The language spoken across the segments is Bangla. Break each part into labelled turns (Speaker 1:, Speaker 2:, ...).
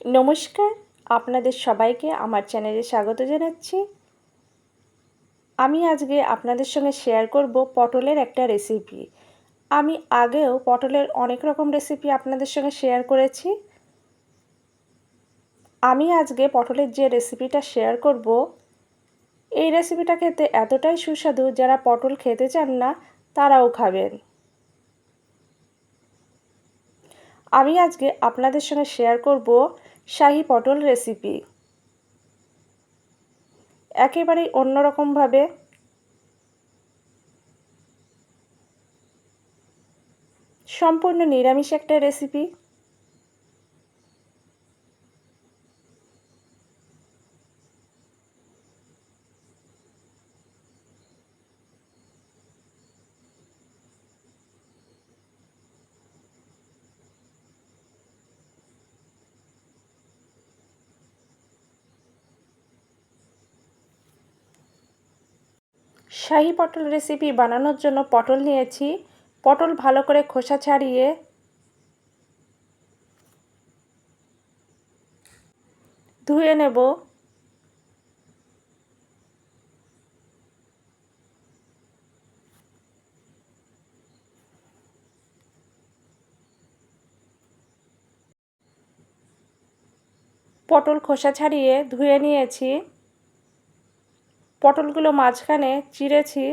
Speaker 1: নমস্কার, আপনাদের সবাইকে আমার চ্যানেলে স্বাগত জানাচ্ছি। আমি আজকে আপনাদের সঙ্গে শেয়ার করব পটলের একটা রেসিপি আমি আগেও পটলের অনেক রকম রেসিপি আপনাদের সঙ্গে শেয়ার করেছি। আমি আজকে পটলের যে রেসিপিটা শেয়ার করব, এই রেসিপিটা খেতে এতটাই সুস্বাদু, যারা পটল খেতে চান না, তারাও খাবেন। আমি আজকে আপনাদের সঙ্গে শেয়ার করব শাহি পটল রেসিপি একেবারেই অন্যরকমভাবে। সম্পূর্ণ নিরামিষ একটা রেসিপি শাহি পটল রেসিপি বানানোর জন্য পটল নিয়েছি। পটল ভালো করে খোসা ছাড়িয়ে ধুয়ে নেব। পটল খোসা ছাড়িয়ে ধুয়ে নিয়েছি। পটলগুলো মাঝখানে চিড়েছি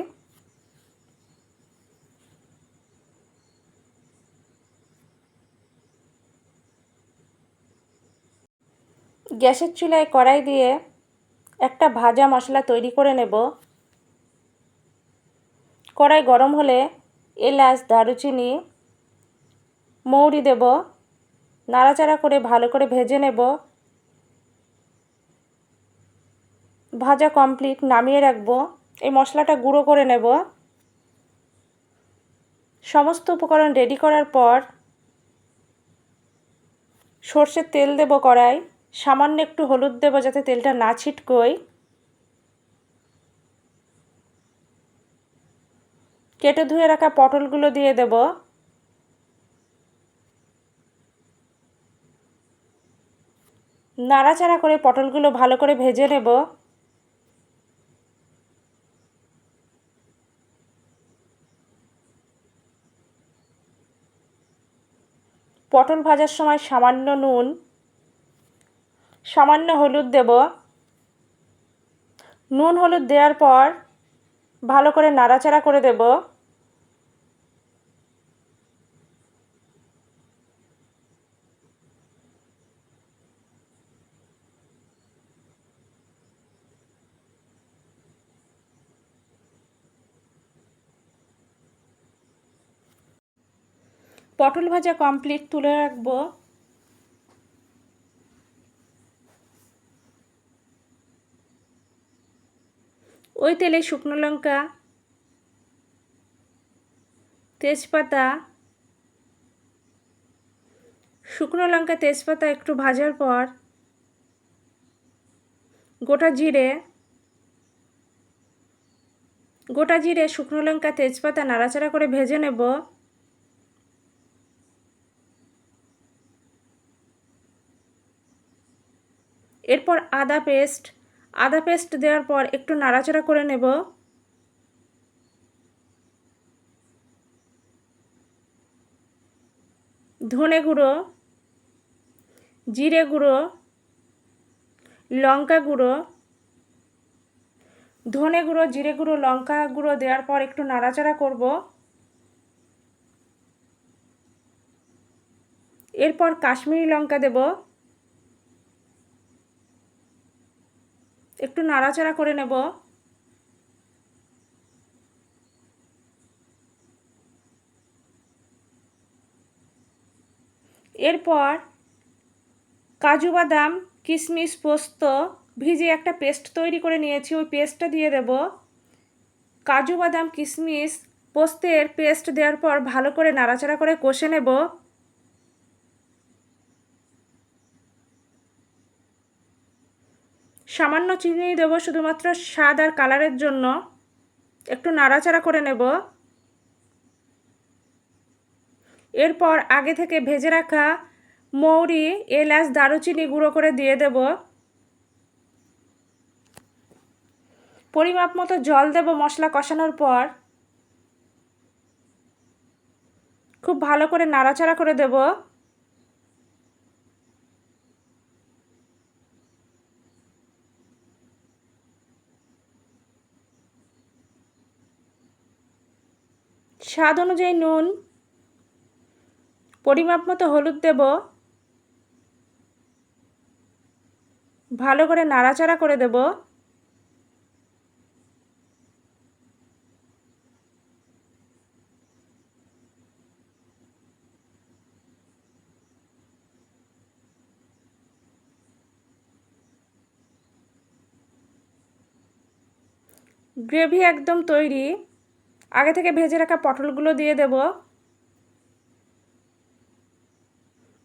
Speaker 1: গ্যাসের চুলায় কড়াই দিয়ে একটা ভাজা মশলা তৈরি করে নেব। কড়াই গরম হলে এলাচ, দারুচিনি, মৌরি দেব। নাড়াচাড়া করে ভালো করে ভেজে নেব। ভাজা কমপ্লিট নামিয়ে রাখব। এই মশলাটা গুঁড়ো করে নেব। সমস্ত উপকরণ রেডি করার পর সর্ষের তেল দেব কড়াই। সামান্য একটু হলুদ দেব যাতে তেলটা না ছিটকোয়। কেটে ধুয়ে রাখা পটলগুলো দিয়ে দেব। নাড়াচাড়া করে পটলগুলো ভালো করে ভেজে নেব। পটল ভাজার সময় সামান্য নুন, সামান্য হলুদ দেব। নুন হলুদ দেওয়ার পর ভালো করে নাড়াচাড়া করে দেব। পটল ভাজা কমপ্লিট তুলে রাখব। ওই তেলে শুকনো লঙ্কা, তেজপাতা, শুকনো লঙ্কা, তেজপাতা একটু ভাজার পর গোটা জিরে গোটা জিরে শুকনো লঙ্কা, তেজপাতা নাড়াচাড়া করে ভেজে নেব। এরপর আদা পেস্ট। আদা পেস্ট দেওয়ার পর একটু নাড়াচাড়া করে নেব। ধনে গুঁড়ো, জিরে গুঁড়ো, লঙ্কা গুঁড়ো। ধনে গুঁড়ো, জিরে গুঁড়ো, লঙ্কা গুঁড়ো দেওয়ার পর একটু নাড়াচাড়া করব। এরপর কাশ্মীরি লঙ্কা দেবো। একটু নাড়াচাড়া করে নেব। এরপর কাজু বাদাম কিশমিশ পোস্ত ভিজে একটা পেস্ট তৈরি করে নিয়েছি, ওই পেস্টটা দিয়ে দেব। কাজু বাদাম কিশমিশ পোস্তের পেস্ট দেওয়ার পর ভালো করে নাড়াচাড়া করে কষে নেব। সামান্য চিনি দেবো শুধুমাত্র স্বাদ আর কালারের জন্য। একটু নাড়াচাড়া করে নেব। এরপর আগে থেকে ভেজে রাখা মৌরি, এলাচ, দারুচিনি গুঁড়ো করে দিয়ে দেব। পরিমাপ মতো জল দেব মশলা কষানোর পর। খুব ভালো করে নাড়াচাড়া করে দেব। স্বাদ অনুযায়ী নুন, পরিমাপ মতো হলুদ দেব, ভালো করে নাড়াচাড়া করে দেব। গ্রেভি একদম তৈরি। আগে থেকে ভেজে রাখা পটলগুলো দিয়ে দেব।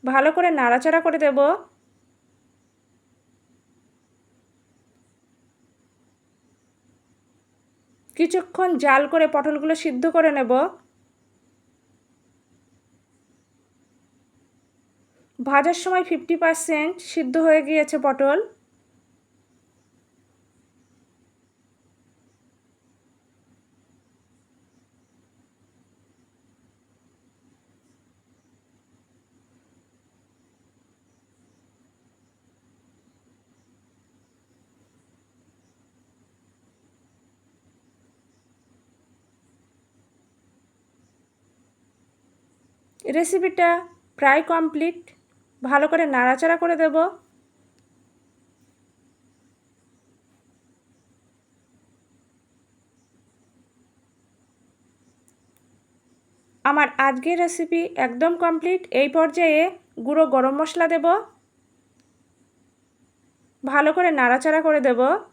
Speaker 1: ভালো করে নাড়াচাড়া করে দেব। কিছুক্ষণ জাল করে পটলগুলো সিদ্ধ করে নেব। ভাজার সময় ফিফটি পারসেন্ট সিদ্ধ হয়ে গিয়েছে পটল। রেসিপিটা প্রায় কমপ্লিট। ভালো করে নাড়াচাড়া করে দেব। আমার আজকের রেসিপি একদম কমপ্লিট। এই পর্যায়ে গুঁড়ো গরম মশলা দেব। ভালো করে নাড়াচাড়া করে দেব।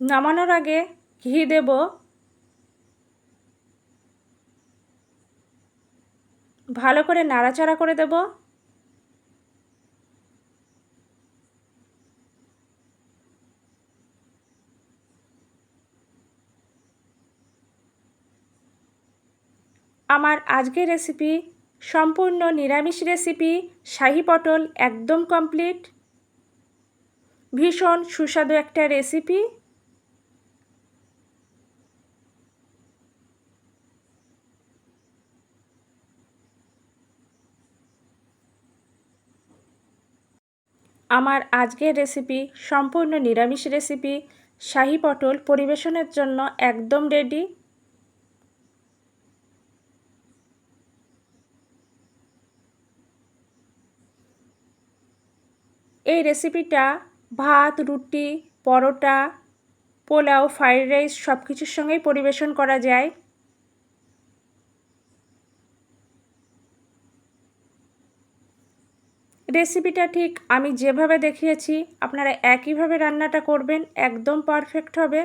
Speaker 1: নামানোর আগে ঘি দেব। ভালো করে নাড়াচাড়া করে দেব। আমার আজকের রেসিপি সম্পূর্ণ নিরামিষ রেসিপি শাহি পটল একদম কমপ্লিট ভীষণ সুস্বাদু একটা রেসিপি আমার আজকের রেসিপি সম্পূর্ণ নিরামিষ রেসিপি শাহি পটল পরিবেশনের জন্য একদম রেডি এই রেসিপিটা ভাত, রুটি, পরোটা, পোলাও ফ্রাইড রাইস সব কিছুর সঙ্গেই পরিবেশন করা যায়। রেসিপিটা ঠিক আমি যেভাবে দেখিয়েছি, আপনারা একইভাবে রান্নাটা করবেন, একদম পারফেক্ট হবে।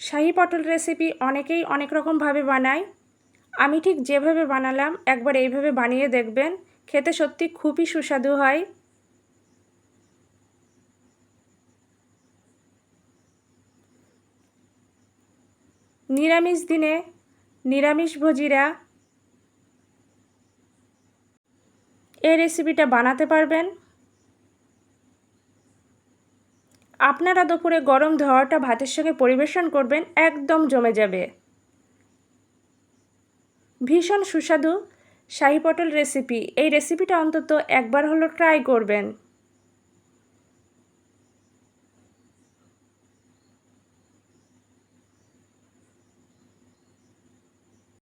Speaker 1: শাহি পটল রেসিপি অনেকেই অনেক রকমভাবে বানায়। আমি ঠিক যেভাবে বানালাম, একবার এইভাবে বানিয়ে দেখবেন, খেতে সত্যি খুবই সুস্বাদু হয়। নিরামিষ দিনে নিরামিষ ভোজীরা এই রেসিপিটা বানাতে পারবেন। আপনারা দুপুরে গরম ধোয়াটা ভাতের সঙ্গে পরিবেশন করবেন, একদম জমে যাবে। ভীষণ সুস্বাদু শাহি পটল রেসিপি। এই রেসিপিটা অন্তত একবার হলো ট্রাই করবেন।